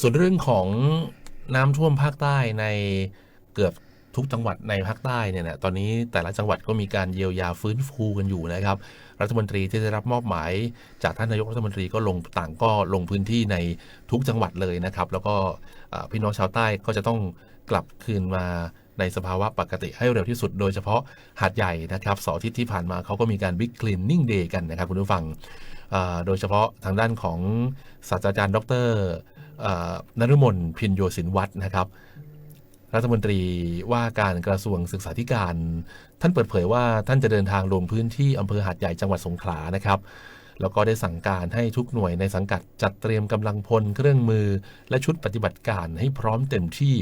ส่วนเรื่องของน้ำท่วมภาคใต้ในเกือบทุกจังหวัดในภาคใต้เนี่ยนะตอนนี้แต่ละจังหวัดก็มีการเยียวยาฟื้นฟูกันอยู่นะครับ รัฐมนตรีที่ได้รับมอบหมาย จากท่านนายกรัฐมนตรีก็ลงต่างก็ลงพื้นที่ในทุกจังหวัดเลยนะครับ แล้วก็พี่น้องชาวใต้ก็จะต้องกลับคืนมาในสภาวะปกติให้เร็วที่สุด โดยเฉพาะหาดใหญ่นะครับสอทิตที่ผ่านมาเขาก็มีการบิ๊กคลีนนิ่งเดย์กันนะครับคุณผู้ฟัง โดยเฉพาะทางด้านของศาสตราจารย์ ดร นฤมลพินโยสินวัฒน์นะครับ รัฐมนตรีว่าการกระทรวงศึกษาธิการ ท่านเปิดเผยว่าท่านจะเดินทางลงพื้นที่อำเภอหาดใหญ่จังหวัดสงขลานะครับแล้วก็ได้สั่งการให้ทุกหน่วยในสังกัดจัดเตรียมกำลังพลเครื่องมือ และชุดปฏิบัติการให้พร้อมเต็มที่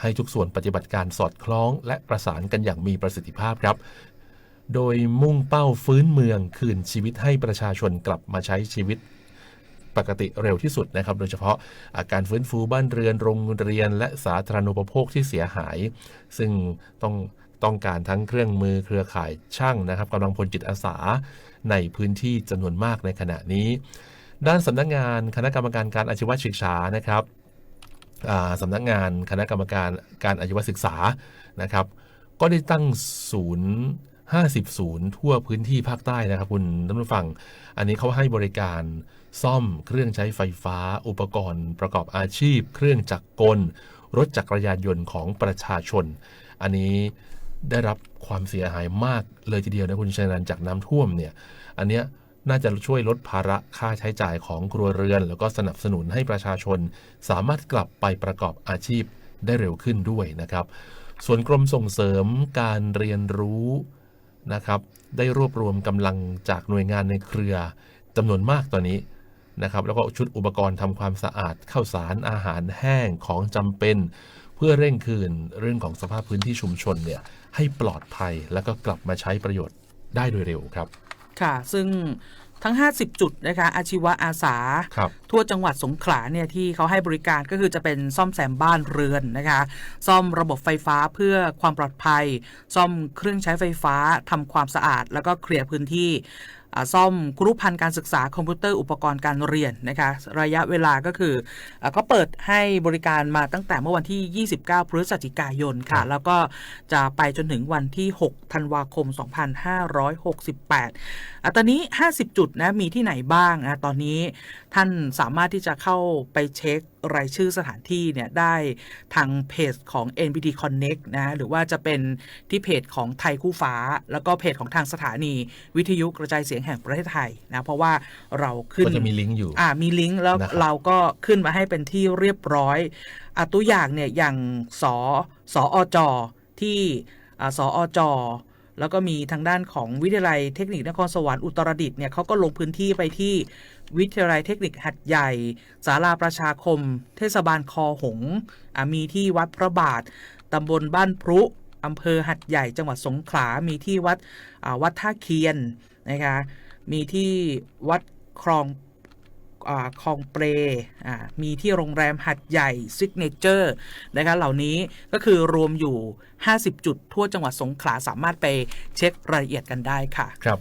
ให้ทุกส่วนปฏิบัติการสอดคล้อง และประสานกันอย่างมีประสิทธิภาพครับ โดยมุ่งเป้าฟื้นเมืองคืนชีวิตให้ประชาชนกลับมาใช้ชีวิต ปกติเร็วที่สุดนะครับ โดยเฉพาะอาการฟื้นฟูบ้านเรือนโรงเรียน และสาธารณูปโภคที่เสียหาย ซึ่งต้องต้องการทั้งเครื่องมือเครือข่ายช่างนะครับกำลังพลจิตอาสาในพื้นที่จำนวนมากในขณะนี้ ด้านสำนักงานคณะกรรมการการอาชีวศึกษานะครับสำนักงานคณะกรรมการการอาชีวศึกษานะครับ ก็ได้ตั้งศูนย์ 50 ศูนย์ทั่วพื้นที่ภาคใต้นะครับคุณท่านผู้ฟัง อันนี้เขาให้บริการซ่อมเครื่องใช้ไฟฟ้า อุปกรณ์ประกอบอาชีพ เครื่องจักรกล รถจักรยานยนต์ของประชาชน อันนี้ได้รับความเสียหายมากเลยทีเดียวนะคุณชัยนันจากน้ำท่วมเนี่ย อันเนี้ยน่าจะช่วยลดภาระค่าใช้จ่ายของครัวเรือน แล้วก็สนับสนุนให้ประชาชน สามารถกลับไปประกอบอาชีพได้เร็วขึ้นด้วยนะครับ ส่วนกรมส่งเสริมการเรียนรู้ นะครับ ได้รวบรวมกำลังจากหน่วยงานในเครือจำนวนมากตอนนี้นะครับ แล้วก็ชุดอุปกรณ์ทำความสะอาดข้าวสารอาหารแห้งของจำเป็น เพื่อเร่งคืนเรื่องของสภาพพื้นที่ชุมชนเนี่ยให้ปลอดภัยแล้วก็กลับมาใช้ประโยชน์ได้โดยเร็วครับ ค่ะ ซึ่ง ทั้ง 50 จุดนะคะอาชีวะอาสาครับทั่วจังหวัดสงขลาเนี่ยที่เขาให้บริการก็คือจะเป็นซ่อมแซมบ้านเรือนนะคะซ่อมระบบไฟฟ้าเพื่อความปลอดภัย ซ่อมเครื่องใช้ไฟฟ้าทำความสะอาด แล้วก็เคลียร์พื้นที่อ่า ซ่อมครุพันธ์การศึกษาคอมพิวเตอร์อุปกรณ์การเรียนนะคะระยะเวลาก็คืออาก็เปิดให้บริการมาตั้งแต่เมื่อวันที่ 29 พฤศจิกายนครัค่ะบแล้วก็จะไปจนถึงวันที่ 6 ธันวาคม 2568อะตอนนี้ 50 จุดนะมีที่ไหนบ้างนะตอนนี้ท่านสามารถที่จะเข้าไปเช็ค รายชื่อสถานที่เนี่ยได้ทางเพจของ NPT Connect นะหรือว่าจะเป็นที่เพจของไทยคู่ฟ้า แล้วก็เพจของทางสถานีวิทยุกระจายเสียงแห่งประเทศไทยนะเพราะว่าเราขึ้นก็จะมีลิงก์อยู่อ่ามีลิงก์แล้วนะครับเราก็ขึ้นมาให้เป็นที่เรียบร้อยอะตัวอย่างเนี่ยอย่างสสอจที่อ่าสอจ แล้วก็มีทางด้านของวิทยาลัยเทคนิคนครสวรรค์อุตรดิตถ์เนี่ยเขาก็ลงพื้นที่ไปที่วิทยาลัยเทคนิคหัดใหญ่ศาลาประชาคม เทศบาลคอหงมีที่วัดพระบาทตำบลบ้านพรุอำเภอหัดใหญ่จังหวัดสงขลา มีที่วัดวัดท่าเคียนนะคะมีที่วัดคลอง คลองเปรมีที่โรงแรมหัดใหญ่ซิกเนเจอร์นะคะเหล่านี้ก็คือรวมอยู่ 50 จุดทั่วจังหวัดสงขลาสามารถไปเช็ครายละเอียดกันได้ค่ะ ครับ